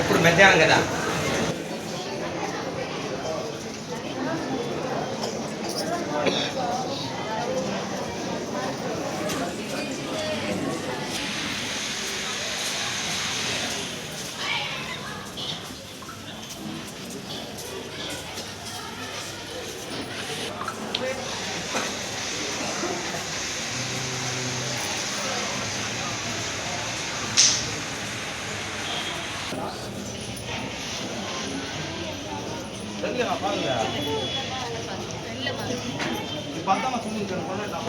ఇప్పుడు మధ్యాహ్నం కదా. செல்லுங்க பாருங்க. பத்தாம சொல்லுங்க நான்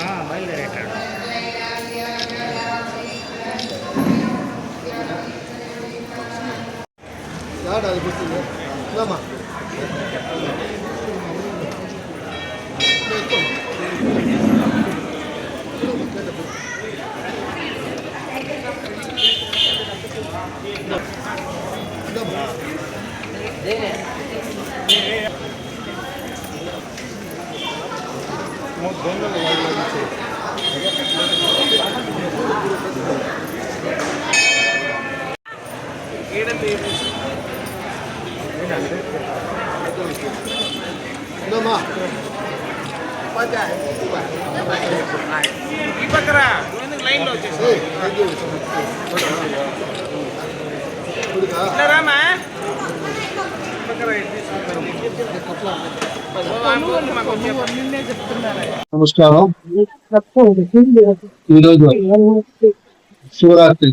ஆ பயிலரேட்டாடு யார் அது பிடிச்சிங்க இல்லாமா Yeah. లైన్లో వచ్చేసి ఏయ్, థాంక్ యూ. ఇప్పుడుగా ఇట్లా రామా నమస్కారం. ఈరోజు శివరాత్రి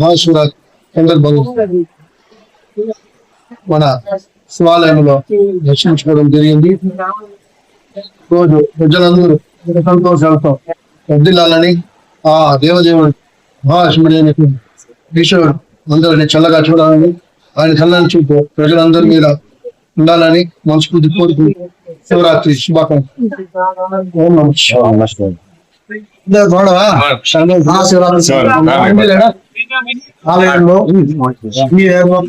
మహాశివరాత్రి సందర్భంగా మన శివాలయంలో దర్శించుకోవడం జరిగింది. రోజు ప్రజలందరూ సంతోషాలతో వర్దిల్లాలని ఆ దేవదేవుడు మహాశివుడి ఈశ్వరుడు అందరిని చల్లగా చూడాలని ఆయన చల్లని చూపు ప్రజలందరి మీద ఉండాలని మనస్ఫూర్తి కోరుకుంటూ శివరాత్రి శుభాకాంక్షలు? ఆలయంలో ఈ ఏర్పాటు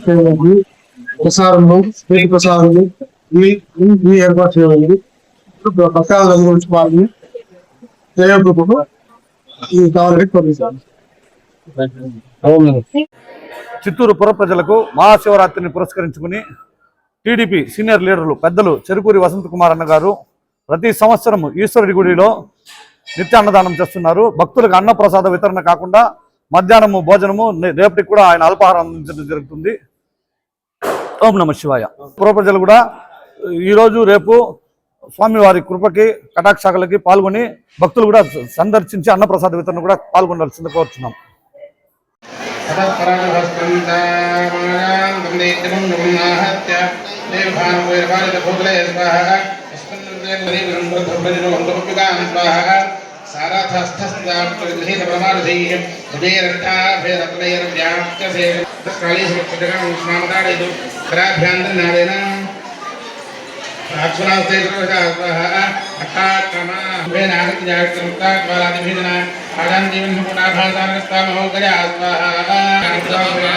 ప్రసారంలో ప్రసారంలో ఈ ఏర్పాటు చేయండి ప్రసాదం గురించి కావాలని చిత్తూరు పుర ప్రజలకు మహాశివరాత్రిని పురస్కరించుకుని టీడీపీ సీనియర్ లీడర్లు పెద్దలు చెరుకూరి వసంత్ కుమార్ అన్న గారు ప్రతి సంవత్సరం ఈశ్వరుడి గుడిలో నిత్య అన్నదానం చేస్తున్నారు. భక్తులకు అన్నప్రసాద వితరణ కాకుండా మధ్యాహ్నము భోజనము రేపటికి కూడా ఆయన అల్పాహారం అందించడం జరుగుతుంది. ఓం నమ శివాయ. పుర కూడా ఈరోజు రేపు స్వామివారి కృపకి కటాక్షాఖలకి పాల్గొని భక్తులు కూడా సందర్శించి అన్నప్రసాద వితరణ కూడా పాల్గొనాల్సింది కోరుతున్నాం देवभानुवे पालितभूतले स्वाहा यस्मिन्नृदेवरीब्रह्मब्रह्मजनोऽन्तमप्युकां स्वाहा साराथस्थस्ताप्रगृहीतप्रमाणधीः हृदयरक्ताभेरत्नैर्व्याप्यसे तत्कालीसमक्षजगां स्नामताडयतु कराभ्यान्तर्नादेन अक्षरास्ते स्वाहा अट्टाक्रमाभेनागत्याक्रमुक्ताद्वारादिभिजना आदान्दिवन्हुपुनाभासानस्तामहोगया स्वाहा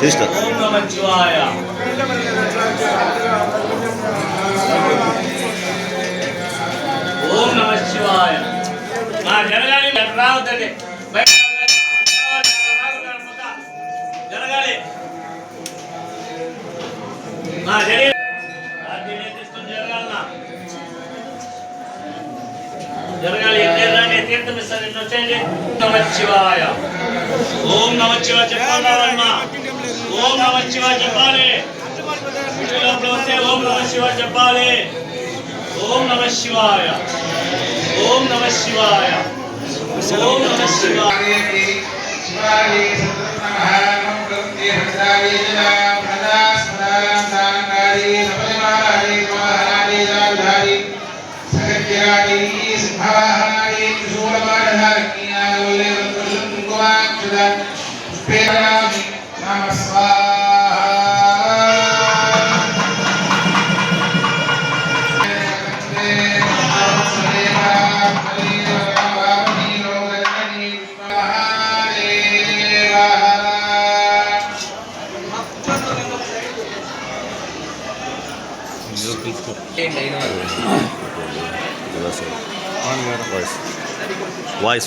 కృష్ణ ఓం నమ శివాయ. మా జరగాలి రావద్దండి. జరగాలి. మా జరగాలి. తీర్థం ఇస్తారు ఎన్ని నమ శివాయ. ఓం నమ శివాయ. చెప్పాలమ్మా ఓం నమ శివాయ చెప్పాలి లోపల వస్తే ఓం నమ శివాయ చెప్పాలి ఓం నమ శివాయ ఓం నమ శివాయ ఓం నమ శివాయ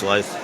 Wife.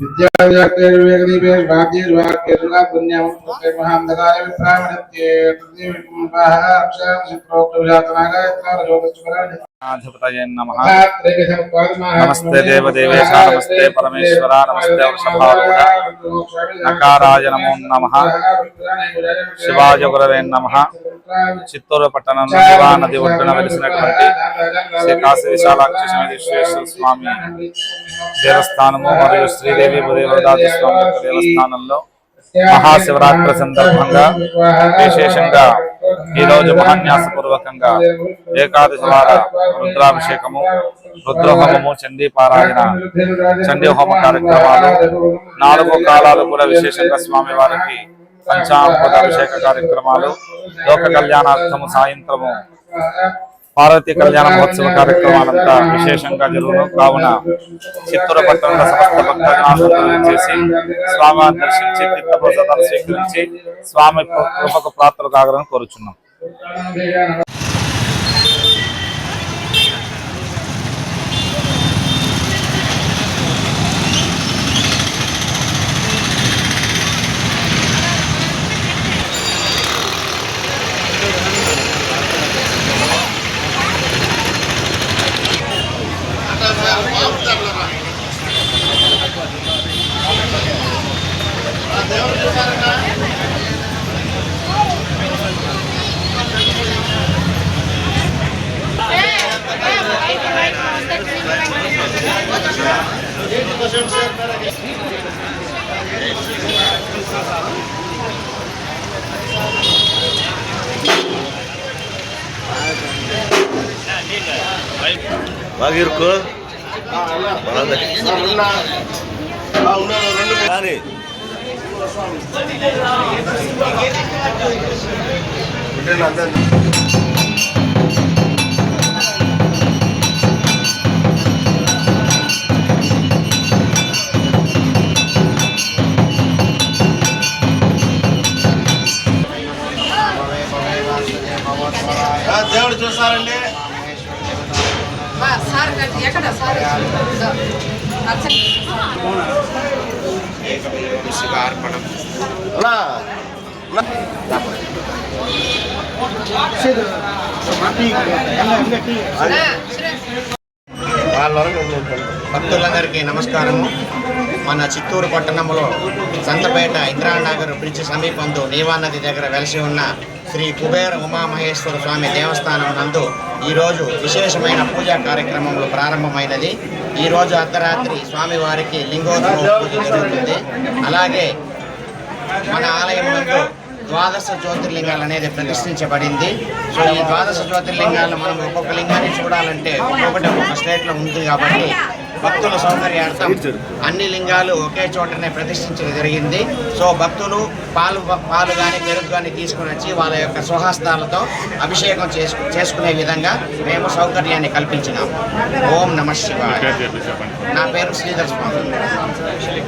विद्याव्याकर्वेगदीपेश भाग्येश भाग्येशुला पुण्यामुं प्रके महामदगाय विप्रामणत्ये तद्ये विपुंपाः अक्षां सिप्रोक्तविजातना गायत्रा रजोगस्तुकरा నమస్తే దేవదేవేశ నమస్తే పరమేశ్వర నమస్తే వృషభారూఢ నకారాయ నమో నమ. శివాయ గురవే నమ. చిత్తూరు పట్టణం శివా నది ఒడ్డున వెలిసినటువంటి శ్రీ కాశీ విశాలాక్షి విశ్వేశ్వర స్వామి దేవస్థానము మరియు శ్రీదేవి ఉదయవరదాది స్వామి యొక్క దేవస్థానంలో మహాశివరాత్రి సందర్భంగా విశేషంగా ఈ రోజు మహాన్యాసపూర్వకంగా ఏకాదశి వార రుద్రాభిషేకము రుద్రహోమము చండీ పారాయణ చండీ హోమ కార్యక్రమాలు నాలుగు కాలాలు కూడా విశేషంగా స్వామి వారికి పంచామృత అభిషేక కార్యక్రమాలు లోక కళ్యాణార్థము సాయంత్రము పార్వతీ కళ్యాణ మహోత్సవ కార్యక్రమాలంతా విశేషంగా జరుగును. కావున చిత్తూరు పట్టణంలో సమస్త భక్తజనాలను చేసి స్వామివారిని దర్శించి తీర్థప్రసాదాలు స్వీకరించి స్వామి కృపకు ప్రాప్తులు కాగలని కోరుచున్నాం. Bagirko కానీ దేవుడు సార్ భక్తులందరికీ నమస్కారము మన చిత్తూరు పట్టణంలో సంతపేట ఇందిరానగర్ బ్రిడ్జ్ సమీపంలో నీవా నది దగ్గర వెలసి ఉన్న శ్రీ కుబేర ఉమామహేశ్వర స్వామి దేవస్థానం నందు ఈరోజు విశేషమైన పూజా కార్యక్రమములు ప్రారంభమైనది. ఈరోజు అర్ధరాత్రి స్వామివారికి లింగోద్భవ పూజ జరుగుతుంది. అలాగే మన ఆలయం నందు ద్వాదశ జ్యోతిర్లింగాలు అనేది ప్రతిష్ఠించబడింది. సో ఈ ద్వాదశ జ్యోతిర్లింగాలను మనం ఒక్కొక్క లింగాన్ని చూడాలంటే ఒక్కొక్కటి ఒక్కొక్క స్టేట్లో ఉంది కాబట్టి భక్తుల సౌకర్యార్థం అన్ని లింగాలు ఒకే చోటనే ప్రతిష్ఠించడం జరిగింది. సో భక్తులు పాలు పాలు కానీ పెరుగు కానీ తీసుకుని వచ్చి వాళ్ళ యొక్క స్వహస్తాలతో అభిషేకం చేసుకు చేసుకునే విధంగా మేము సౌకర్యాన్ని కల్పించినాము ఓం నమ శివాయ. నా పేరు శ్రీధర్ స్వామి.